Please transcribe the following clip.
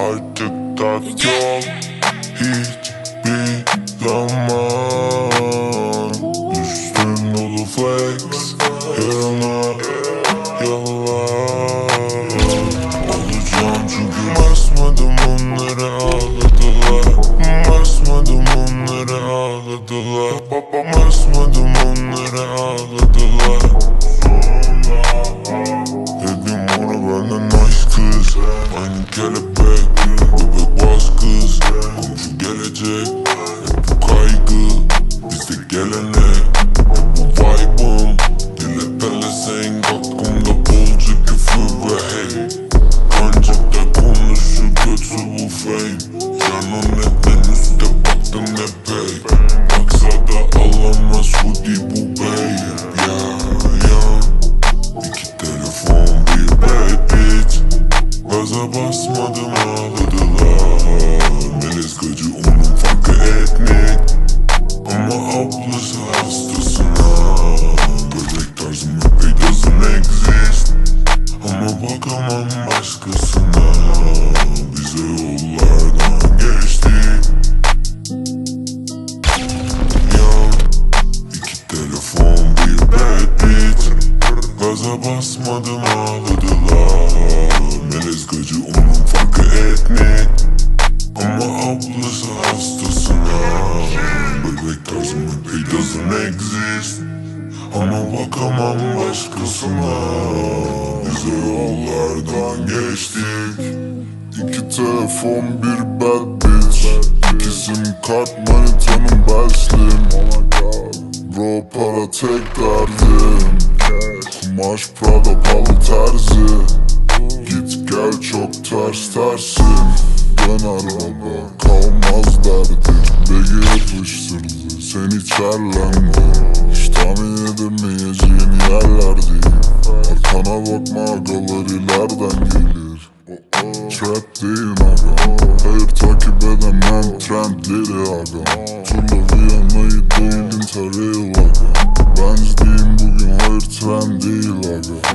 artık tat yok Hiçbir zaman kaygı Bizde gelenek Hep bu vibe'ım Dile pelesenk Aklımda bolca küfür ve hate Kancıkta konuşu kötü bu fame Canon neden üstte baktım epey Baksa da alamaz hoodie bu bey. Ya ya İki telefon bir bad bitch. Gaza basmadım basmadım ağladılar Melez gacı onun farkı etnik Ama ablası hastasına. Bebek tarzım epey doesn't exist. Ama bakamam başkasına. Bize yollardan geçtik. İki telefon bir bad bitch. İki sim kart manitanın beslim Bro para tek derdim Kumaş Prada palı terzi. Git gel çok ters tersin Döner baba kalmaz derdi. Begi yapıştırdı seni içerler Hiç tahmin edemeyeceğin yerler değil Arkana bakma agalar ileriden gelir. Trap değil aga. Hayır takip edemem trendleri aga. Turla Viyana'yı değil Interrail aga. Benz değil bugün